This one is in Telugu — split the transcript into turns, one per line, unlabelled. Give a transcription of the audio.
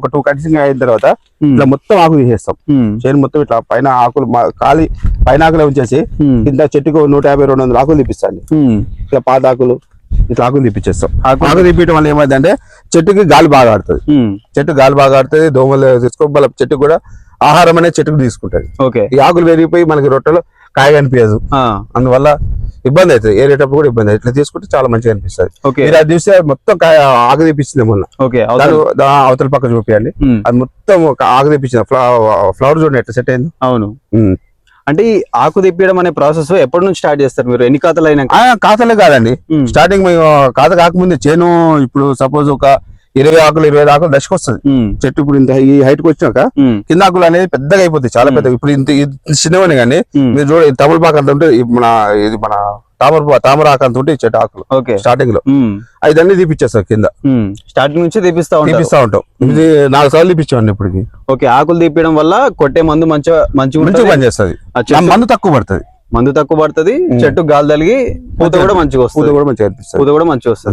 ఒక టూ కటింగ్ అయిన తర్వాత. ఇట్లా మొత్తం ఆకు తీసేస్తాం. చేను మొత్తం ఇట్లా పైన ఆకులు ఖాళీ పైన ఆకులు ఉంచేసి. కింద చెట్టుకు నూట యాభై రెండు వందల ఆకులు తీపిస్తాండి
ఉమ్.
ఇట్లా పాత ఆకులు ఇట్లా ఆకులు తీపిచ్చేస్తాం
ఆకులు-
తీపించడం వల్ల ఏమైందంటే చెట్టుకి గాలి బాగా ఆడుతుంది. చెట్టు గాలి బాగా ఆడుతుంది దోమలు తీసుకో చెట్టుకు కూడా ఆహారం అనేది చెట్టుకు తీసుకుంటది
ఓకే
ఈ ఆకులు పెరిగిపోయి మనకి రొట్టెలో కాయ కనిపించదు. అందువల్ల ఇబ్బంది అవుతుంది. ఏరేటప్పుడు కూడా ఇబ్బంది అవుతుంది. ఇట్లా తీసుకుంటే చాలా మంచిగా అనిపిస్తుంది. మీరు అది చూస్తే మొత్తం ఆకు తీపిస్తుంది మొన్న.
అవతల-
పక్క చూపించండి
ఉమ్.
అది మొత్తం ఆకు తెప్పించిన ఫ్లవర్ చూడండి ఎట్లా సెట్ అయింది.
అవును. అంటే ఈ ఆకు తిప్పడం అనే ప్రాసెస్ ఎప్పటి నుంచి స్టార్ట్ చేస్తారు మీరు? ఎన్ని ఖాతాలు అయినాక?
ఖాతాలే కాదండి. స్టార్టింగ్ మేము ఖాతా కాకముందే చేను ఇప్పుడు సపోజ్ ఒక ఇరవై ఆకులు ఇరవై ఆకులు దశకు వస్తుంది. చెట్టు ఇప్పుడు ఇంత ఈ హైట్కి వచ్చినాక. కింద ఆకులు అనేది పెద్దగా అయిపోతాయి చాలా పెద్దగా. ఇప్పుడు ఇంత చిన్నవని కానీ. మీరు చూడ తమలపాకు అంత ఉంటే మన ఇది మన తామర తామర ఆకు అంత ఉంటే చెట్టు ఆకులు.
ఓకే.
స్టార్టింగ్లో.
ఉమ్.
ఐదన్నీ తీపిచ్చేస్తాం కింద.
స్టార్టింగ్ నుంచి తీపిస్తా
తీపిస్తా ఉంటాం. ఇది నాలుగు సార్లు తీపిచ్చామండి ఇప్పటికి.
ఓకే ఆకులు తీపియడం వల్ల కొట్టే మందు మంచిగా మంచిగా
మంచిగా
ఉంటుంది.
పని చేస్తుంది
ఆ చెట్టు
మందు తక్కువ పడుతుంది.
మందు తక్కువ పడుతుంది చెట్టు గాలి తగిలి పూత కూడా మంచిగా
పూత
వస్తుంది
కూడా మంచిగా
పూత కూడా మంచిగా వస్తుంది.